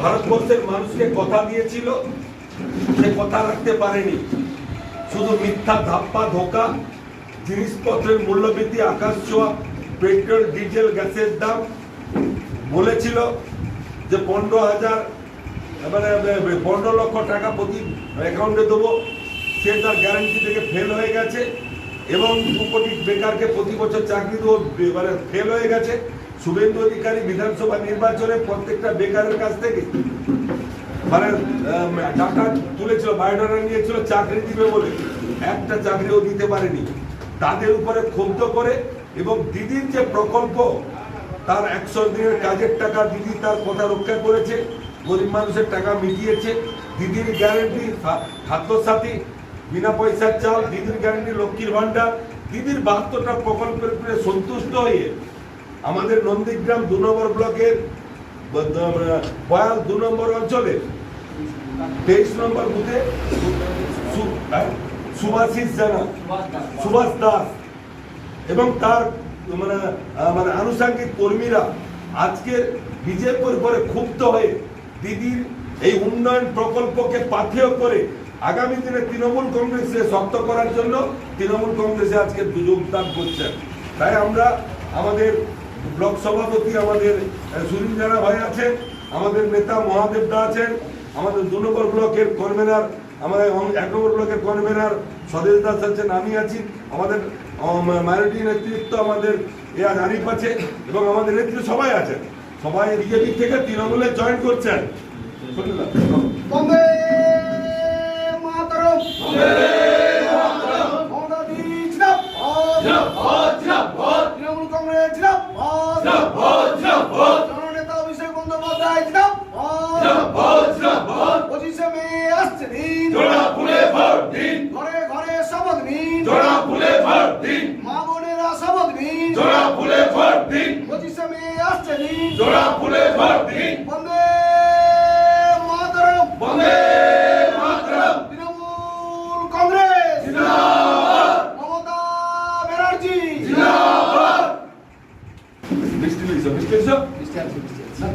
ভারতবর্ষের মানুষকে কথা দিয়েছিল, সে কথা রাখতে পারেনি। শুধু মিথ্যা ধাপ্পা, ধোকা, জিনিসপত্রের মূল্যবৃদ্ধি, আকাশ ছোঁয়া, পেট্রোল, ডিজেল, গ্যাসের দাম বলেছিল যে পনেরো হাজার মানে পনেরো লক্ষ টাকা প্রতি অ্যাকাউন্টে দেবো। সে তার গ্যারান্টি থেকে ফেল হয়ে গেছে এবং দু কোটি বেকারকে প্রতি বছর চাকরি দেবো মানে ফেল হয়ে গেছে। শুভেন্দু অধিকারী বিধানসভা নির্বাচনে প্রত্যেকটা বেকারের কাছ থেকে মানে টাকা তুলেছিল, বায়োডাটা নিয়েছিল, চাকরি দিবে বলে। একটা চাকরিও দিতে পারেনি। তাদের উপরে ক্ষুব্ধ করে এবং দিদির যে প্রকল্প, তার একশো দিনের কাজের টাকা দিদি তার কথা রক্ষা করেছে, গরিব মানুষের টাকা মিটিয়েছে। দিদির গ্যারেন্টি খাদ্যসাথী বিনা পয়সার চাল, দিদির গ্যারেন্টি, লক্ষ্মীর ভান্ডার দিদির বাহাত্তরটা প্রকল্পের উপরে সন্তুষ্ট হয়ে আমাদের নন্দীগ্রাম দু নম্বর ব্লকের বয়াল দু নম্বর অঞ্চলে তেইশ নম্বর বুথে হ্যাঁ, সুভাষিস জানা সুভাষ দাস। এবং তার মানে মানে আনুষঙ্গিক কর্মীরা আজকে বিজেপির উপরে ক্ষুব্ধ হয়ে দিদির এই উন্নয়ন প্রকল্পকে পাথেয় করে আগামী দিনে তৃণমূল কংগ্রেসে শক্ত করার জন্য তৃণমূল কংগ্রেসে আজকে যোগদান করছেন। তাই আমরা আমাদের ব্লক সভাপতি আমাদের জানা ভাই আছেন আমাদের নেতা মহাদেব দা আছেন আমাদের দু নম্বর ব্লকের কনভেনার আমাদের এক নম্বর ব্লকের কনভেনার স্বদেশ দাস আছেন আমি আছি আমাদের মাইনরিটি নেতৃত্ব আমাদের এ আরিফ আছে এবং আমাদের নেতৃত্ব সবাই আছেন সবাই বিজেপি থেকে তৃণমূলে জয়েন করছেন জননেতা অভিষেক বন্দ্যোপাধ্যায় জিন্দাবাদ পঁচিশে মে আসছে দিন। ঘরে ঘরে শপথ নিন। মা বোনেরা শপথ নিন। পঁচিশে মে আসছে দিন। Isso, isso, isso.